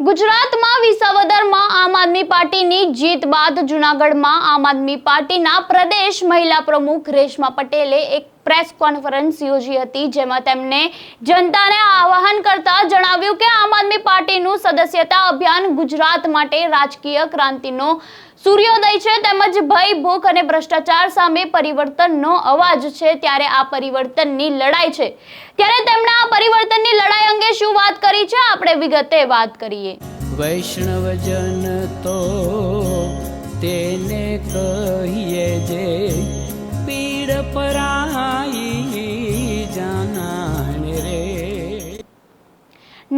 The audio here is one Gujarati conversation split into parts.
ગુજરાતમાં વિસાવદરમાં આમ આદમી પાર્ટીની જીત બાદ જૂનાગઢમાં આમ આદમી પાર્ટીના પ્રદેશ મહિલા પ્રમુખ રેશમા પટેલે એક પ્રેસ કોન્ફરન્સ યોજી હતી, જેમાં તેમણે જનતાને આવાહન કરતા જણાવ્યું કે આમ આદમી પાર્ટીનું સદસ્યતા અભિયાન ગુજરાત માટે રાજકીય ક્રાંતિનો સૂર્યોદય છે. તેમજ ભય, ભૂખ અને ભ્રષ્ટાચાર સામે પરિવર્તનનો અવાજ છે ત્યારે આ પરિવર્તનની લડાઈ છે. ત્યારે તેમણે આ પરિવર્તનની લડાઈ અંગે શું વાત કરી છે? આપણે વિગતે વાત કરીએ. વૈષ્ણવજન તો તેને કહીએ જે પીડ પરાઈ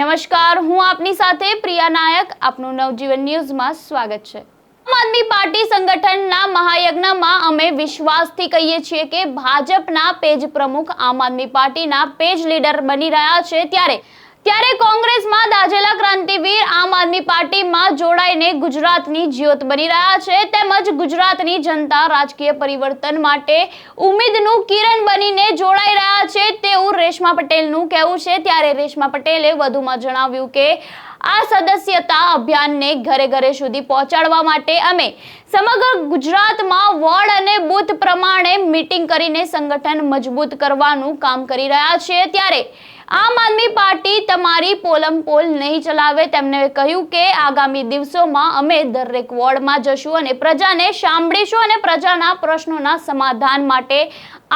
નમસ્કાર, હું આપની સાથે પ્રિયા નાયક. આપનું નવજીવન ન્યૂઝમાં સ્વાગત છે. આમ આદમી પાર્ટી સંગઠનના મહાયજ્ઞમાં અમે વિશ્વાસથી કહીએ છીએ કે ભાજપના પેજ પ્રમુખ આમ આદમી પાર્ટીના પેજ લીડર બની રહ્યા છે ત્યારે ત્યારે કોંગ્રેસમાં દાજેલા ક્રાંતિવીર આમ આદમી પાર્ટીમાં જોડાઈને ગુજરાતની જ્યોત બની રહ્યા છે તેમજ ગુજરાતની જનતા રાજકીય પરિવર્તન માટે ઉમેદનું કિરણ બનીને જોડાઈ રહ્યા છે તેવું રેશમા પટેલનું કહેવું છે. ત્યારે રેશમા પટેલે વધુમાં જણાવ્યું કે, આ સદસ્યતા અભિયાનને ઘરે ઘરે સુધી પહોંચાડવા માટે અમે સમગ્ર ગુજરાતમાં વોર્ડ અને બૂથ પ્રમાણે મીટિંગ કરીને સંગઠન મજબૂત કરવાનું કામ કરી રહ્યા છીએ. ત્યારે આમ આદમી પાર્ટી તમારી પોલમ પોલ નહીં ચલાવે. તેમણે કહ્યું કે આગામી દિવસોમાં અમે દરેક વોર્ડમાં જશું અને પ્રજાને સાંભળીશું અને પ્રજાના પ્રશ્નોના સમાધાન માટે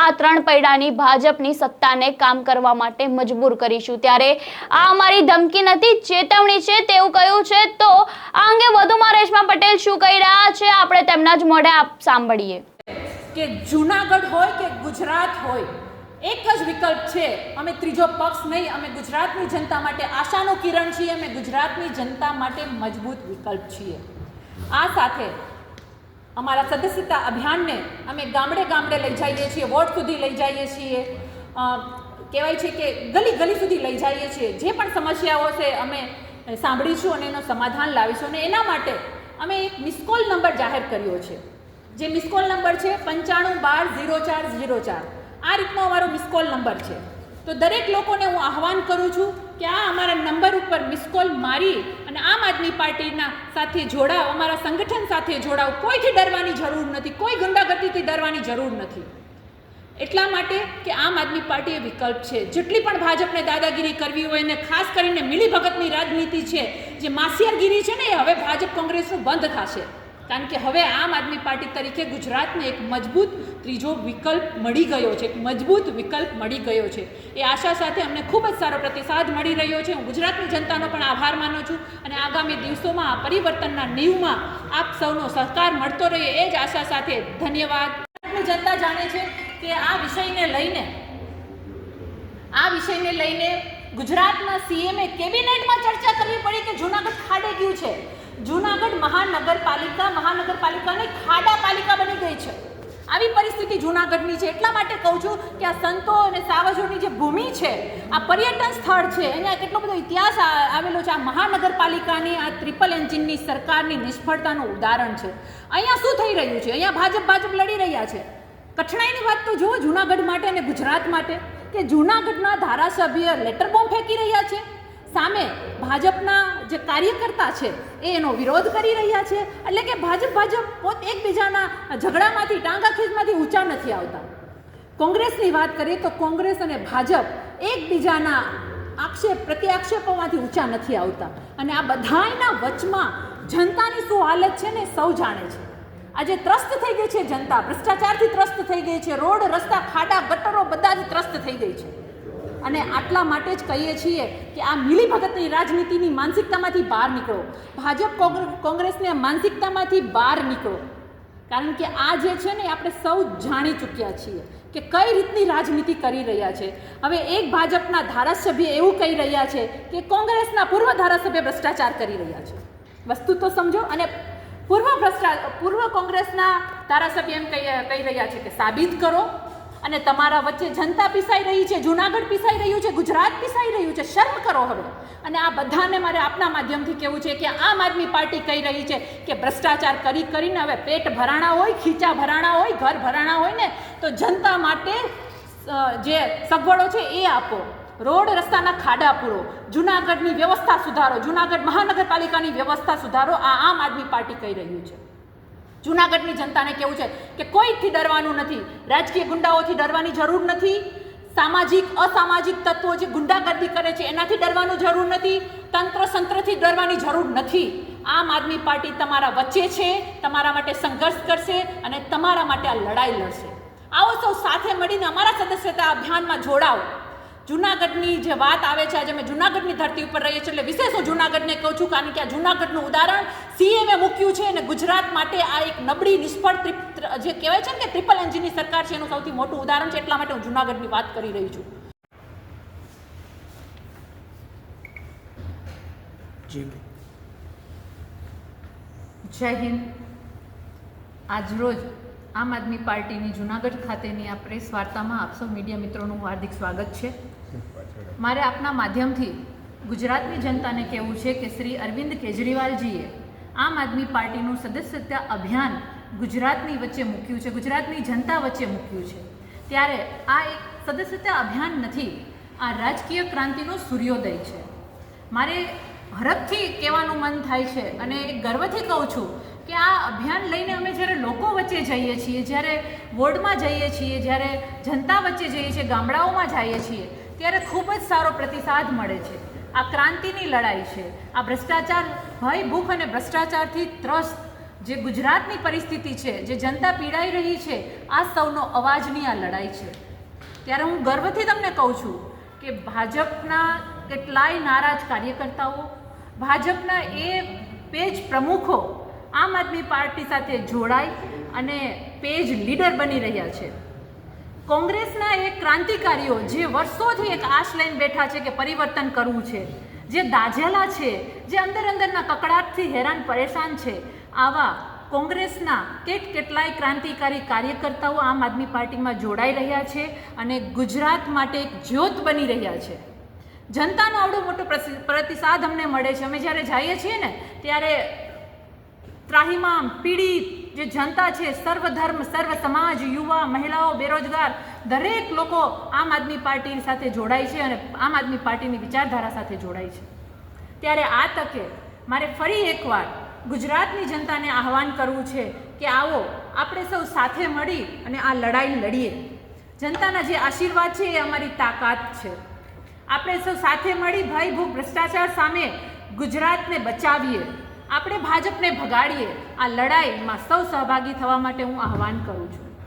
આ ત્રણ પૈડાની ભાજપની સત્તાને કામ કરવા માટે મજબૂર કરીશું. ત્યારે આ અમારી ધમકી નથી, ચેતવણી છે તેવું કહ્યું છે. તો આ અંગે વધુમાં રેશમા પટેલ શું કહી રહ્યા છે આપણે તેમના જ મોઢે સાંભળીએ. કે જૂનાગઢ હોય કે ગુજરાત હોય એક જ વિકલ્પ છે. અમે ત્રીજો પક્ષ નહીં, અમે ગુજરાતની જનતા માટે આશાનો કિરણ છીએ, અમે ગુજરાતની જનતા માટે મજબૂત વિકલ્પ છીએ. આ સાથે અમારા સદસ્યતા અભિયાનને અમે ગામડે ગામડે લઈ જઈએ છીએ, વોર્ડ સુધી લઈ જઈએ છીએ. કહેવાય છે કે ગલી ગલી સુધી લઈ જઈએ છીએ. જે પણ સમસ્યાઓ છે અમે સાંભળીશું અને એનું સમાધાન લાવીશું. અને એના માટે અમે એક મિસકોલ નંબર જાહેર કર્યો છે. જે મિસકોલ નંબર છે પંચાણું બાર ઝીરો ચાર ઝીરો ચાર. આ રીતનો અમારો મિસકોલ નંબર છે. તો દરેક લોકોને હું આહવાન કરું છું કે આ અમારા નંબર ઉપર મિસકોલ મારી અને આમ આદમી પાર્ટીના સાથે જોડાવ, અમારા સંગઠન સાથે જોડાવ. કોઈથી ડરવાની જરૂર નથી, કોઈ ગુંડાગર્દીથી ડરવાની જરૂર નથી. એટલા માટે કે આમ આદમી પાર્ટી એ વિકલ્પ છે. જેટલી પણ ભાજપને દાદાગીરી કરવી હોય ને ખાસ કરીને મિલીભગતની રાજનીતિ છે, જે માસિયારગીરી છે ને એ હવે ભાજપ કોંગ્રેસનું બંધ થશે. કારણ કે હવે આમ આદમી પાર્ટી તરીકે ગુજરાતને એક મજબૂત ત્રીજો વિકલ્પ મળી ગયો છે, એક મજબૂત વિકલ્પ મળી ગયો છે. એ આશા સાથે અમને ખૂબ જ સારો પ્રતિસાદ મળી રહ્યો છે. હું ગુજરાતની જનતાનો પણ આભાર માનું છું અને આગામી દિવસોમાં આ પરિવર્તનના નીવમાં આપ સૌનો સહકાર મળતો રહે એ જ આશા સાથે ધન્યવાદ. ગુજરાતની જનતા જાણે છે કે આ વિષયને લઈને, આ વિષયને લઈને ગુજરાતના સીએમએ કેબિનેટમાં ચર્ચા કરવી પડી કે જૂનાગઢ ગયું છે. જૂનાગઢ મહાનગરપાલિકા, મહાનગરપાલિકાની ખાડા પાલિકા બની ગઈ છે. આવી પરિસ્થિતિ જૂનાગઢની છે. એટલા માટે કહું છું કે આ સંતો અને સાવજોની જે ભૂમિ છે, આ પર્યટન સ્થળ છે અહીંયા કેટલો બધો ઇતિહાસ આવેલો છે. આ મહાનગરપાલિકાની આ ટ્રિપલ એન્જિનની સરકારની નિષ્ફળતાનું ઉદાહરણ છે. અહીંયા શું થઈ રહ્યું છે? અહીંયા ભાજપ ભાજપ લડી રહ્યા છે. કઠણાઈની વાત તો જુઓ જૂનાગઢ માટે અને ગુજરાત માટે કે જૂનાગઢના ધારાસભ્ય લેટર બોમ્બ ફેંકી રહ્યા છે. સામે ભાજપના જે કાર્યકર્તા છે, એ એનો વિરોધ કરી રહ્યા છે. એટલે કે ભાજપ ભાજપ પોત એકબીજાના ઝઘડામાંથી ટાંગાખીજમાંથી ઊંચા નથી આવતા. કોંગ્રેસની વાત કરીએ તો કોંગ્રેસ અને ભાજપ એકબીજાના આક્ષેપ, પ્રત્યાક્ષેપોમાંથી ઊંચા નથી આવતા. અને આ બધાયના વચમાં જનતાની શું હાલત છે ને સૌ જાણે છે. આજે ત્રસ્ત થઈ ગઈ છે જનતા, ભ્રષ્ટાચારથી ત્રસ્ત થઈ ગઈ છે. રોડ, રસ્તા, ખાડા, ગટરો બધાથી ત્રસ્ત થઈ ગઈ છે. અને આટલા માટે જ કહીએ છીએ કે આ મિલીભગતની રાજનીતિની માનસિકતામાંથી બહાર નીકળો. ભાજપ કોંગ્ર- કોંગ્રેસની માનસિકતામાંથી બહાર નીકળો. કારણ કે આ જે છે ને, આપણે સૌ જાણી ચૂક્યા છીએ કે કઈ રીતની રાજનીતિ કરી રહ્યા છે. હવે એક ભાજપના ધારાસભ્ય એવું કહી રહ્યા છે કે કોંગ્રેસના પૂર્વ ધારાસભ્ય ભ્રષ્ટાચાર કરી રહ્યા છે. વસ્તુ તો સમજો અને પૂર્વ ભ્રષ્ટા, પૂર્વ કોંગ્રેસના ધારાસભ્ય એમ કહી રહ્યા છે કે સાબિત કરો. અને તમારા વચ્ચે જનતા પીસાઈ રહી છે, જુનાગઢ પીસાઈ રહ્યું છે, ગુજરાત પીસાઈ રહ્યું છે. શર્મ કરો હવે. અને આ બધાને મારે આપના માધ્યમથી કહેવું છે કે આમ આદમી પાર્ટી કહી રહી છે કે ભ્રષ્ટાચાર કરી કરીને હવે પેટ ભરાણા હોય, ખીચા ભરાણા હોય, ઘર ભરાણા હોય ને, તો જનતા માટે જે સગવડો છે એ આપો. રોડ રસ્તાના ખાડા પૂરો. જુનાગઢની વ્યવસ્થા સુધારો. જુનાગઢ મહાનગરપાલિકાની વ્યવસ્થા સુધારો. આ આમ આદમી પાર્ટી કહી રહ્યું છે. જુનાગઢની જનતાને કેવું છે કે કોઈથી ડરવાનું નથી? રાજકીય ગુંડાઓથી ડરવાની જરૂર નથી? સામાજિક, અસામાજિક તત્વો જે ગુંડાગર્દી કરે છે, એનાથી ડરવાનું જરૂર નથી? તંત્ર સંત્રથી ડરવાની જરૂર નથી? આમ આદમી પાર્ટી તમારા વચ્ચે છે, તમારા માટે સંઘર્ષ કરશે અને તમારા માટે આ લડાઈ લડશે. આવો સૌ સાથે મળીને અમારા સદસ્યતા અભિયાનમાં જોડાઓ. જુનાગઢની જે વાત આવે છે આજે અમે જુનાગઢની ધરતી ઉપર રહીએ છીએ એટલે વિશેષ હું જુનાગઢને કહું છું કારણ કે આ જુનાગઢનું ઉદાહરણ સીએમએ મૂક્યું છે અને ગુજરાત માટે આ એક નબળી નિષ્ફળ જે કહેવાય છે ને કે ટ્રિપલ એન્જિનની સરકાર છે એનું સૌથી મોટું ઉદાહરણ છે એટલા માટે હું જુનાગઢની વાત કરી રહી છું. જય હિન્દ. આજરોજ આમ આદમી પાર્ટીની જુનાગઢ ખાતેની આ પ્રેસ વાર્તામાં આપ સૌ મીડિયા મિત્રોનું હાર્દિક સ્વાગત છે. મારે આપના માધ્યમથી ગુજરાતની જનતાને કહેવું છે કે શ્રી અરવિંદ કેજરીવાલજીએ આમ આદમી પાર્ટીનું સદસ્યતા અભિયાન ગુજરાતની વચ્ચે મૂક્યું છે, ગુજરાતની જનતા વચ્ચે મૂક્યું છે. ત્યારે આ એક સદસ્યતા અભિયાન નથી, આ રાજકીય ક્રાંતિનો સૂર્યોદય છે. મારે હરખથી કહેવાનું મન થાય છે. અને ગર્વથી કહું છું કે આ અભિયાન લઈને અમે જ્યારે લોકો વચ્ચે જઈએ છીએ, જ્યારે વોર્ડમાં જઈએ છીએ, જ્યારે જનતા વચ્ચે જઈએ છીએ, ગામડાઓમાં જઈએ છીએ, ત્યારે ખૂબ જ સારો પ્રતિસાદ મળે છે. આ ક્રાંતિની લડાઈ છે. આ ભ્રષ્ટાચાર, ભય, ભૂખ અને ભ્રષ્ટાચારથી ત્રસ્ત જે ગુજરાતની પરિસ્થિતિ છે, જે જનતા પીડાઈ રહી છે, આ સૌનો અવાજની આ લડાઈ છે. ત્યારે હું ગર્વથી તમને કહું છું કે ભાજપના કેટલાય નારાજ કાર્યકર્તાઓ ભાજપના એ પેજ પ્રમુખો આમ આદમી પાર્ટી સાથે જોડાય અને પેજ લીડર બની રહ્યા છે. કોંગ્રેસના એ ક્રાંતિકારીઓ જે વર્ષોથી એક આશ લઈને બેઠા છે કે પરિવર્તન કરવું છે, જે દાઝેલા છે, જે અંદર અંદરના કકડાટથી હેરાન પરેશાન છે, આવા કોંગ્રેસના કેટ કેટલાય ક્રાંતિકારી કાર્યકર્તાઓ આમ આદમી પાર્ટીમાં જોડાઈ રહ્યા છે અને ગુજરાત માટે એક જ્યોત બની રહ્યા છે. જનતાનો આવડો મોટો પ્રતિસાદ અમને મળે છે. અમે જ્યારે જઈએ છીએ ને, ત્યારે ત્રાહિમામ, પીડિત જે જનતા છે સર્વ ધર્મ સર્વ સમાજ યુવા, મહિલાઓ, બેરોજગાર, દરેક લોકો આમ આદમી પાર્ટી સાથે જોડાય છે અને આમ આદમી પાર્ટીની વિચારધારા સાથે જોડાય છે. ત્યારે આ તકે મારે ફરી એકવાર ગુજરાતની જનતાને આહવાન કરવું છે કે આવો, આપણે સૌ સાથે મળી અને આ લડાઈ લડીએ. જનતાના જે આશીર્વાદ છે એ અમારી તાકાત છે. આપણે સૌ સાથે મળી ભૂખ ભ્રષ્ટાચાર સામે ગુજરાતને બચાવીએ. આપણે ભાજપને ભગાડીએ. આ લડાઈમાં સૌ સહભાગી થવા માટે હું આહવાન કરું છું.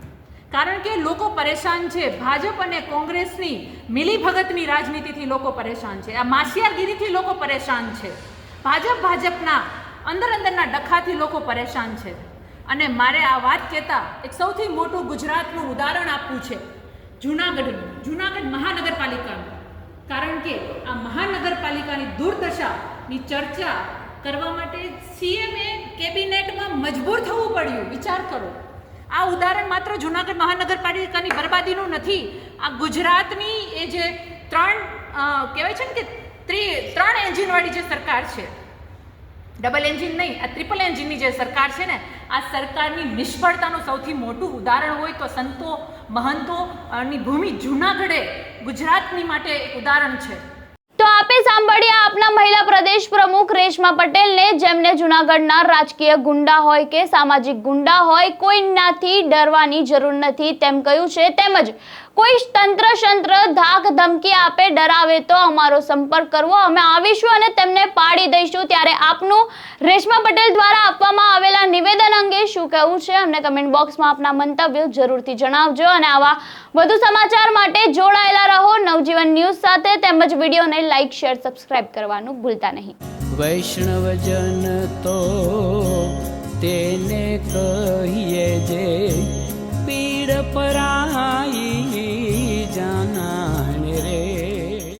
કારણ કે લોકો પરેશાન છે. ભાજપ અને કોંગ્રેસની મિલીભગતની રાજનીતિથી લોકો પરેશાન છે. આ માસિયાગીરીથી લોકો પરેશાન છે. ભાજપ ભાજપના અંદર અંદરના ડખાથી લોકો પરેશાન છે. અને મારે આ વાત કહેતા એક સૌથી મોટું ગુજરાતનું ઉદાહરણ આપવું છે. જૂનાગઢનું. જૂનાગઢ મહાનગરપાલિકાનું. કારણ કે આ મહાનગરપાલિકાની દુર્દશાની ચર્ચા કરવા માટે સીએમએ કેબિનેટમાં મજબૂર થવું પડ્યું. વિચાર કરો. આ ઉદાહરણ માત્ર જૂનાગઢ મહાનગરપાલિકાની બરબાદીનું નથી. આ ગુજરાતની એ જે ત્રણ કહેવાય છે ને કે ત્રી, ત્રણ એન્જિનવાળી જે સરકાર છે, ડબલ એન્જિન નહીં, આ ટ્રિપલ એન્જિનની જે સરકાર છે ને આ સરકારની નિષ્ફળતાનું સૌથી મોટું ઉદાહરણ હોય તો સંતો, મહંતો ની ભૂમિ જૂનાગઢે ગુજરાતની માટે ઉદાહરણ છે. તો આપે સાંભળ્યા આપના મહિલા પ્રદેશ પ્રમુખ રેશમા પટેલને જેમને જુનાગઢના રાજકીય ગુંડા હોય કે સામાજિક ગુંડા હોય, કોઈનાથી ડરવાની જરૂર નથી તેમ કહ્યું છે. તેમજ કોઈ તંત્ર શંત્ર ધાક ધમકી આપે, ડરાવે તો અમારો સંપર્ક કરવો. અમે આવીશું અને તેમને પાડી દઈશું. ત્યારે આપનું રેશમા પટેલ દ્વારા આપવામાં આવેલા નિવેદન અંગે શું કહેવું છે? અમને કમેન્ટ બોક્સમાં આપના મંતવ્યો જરૂરથી જણાવજો. અને આવા વધુ સમાચાર માટે જોડાયેલા વન ન્યૂઝ સાથે તેમજ વિડીયોને લાઇક શેર, સબસ્ક્રાઇબ કરવાનું ભૂલતા નહીં. વૈષ્ણવજન તો તેને કહીએ જે પીડ પરાઈ જાના.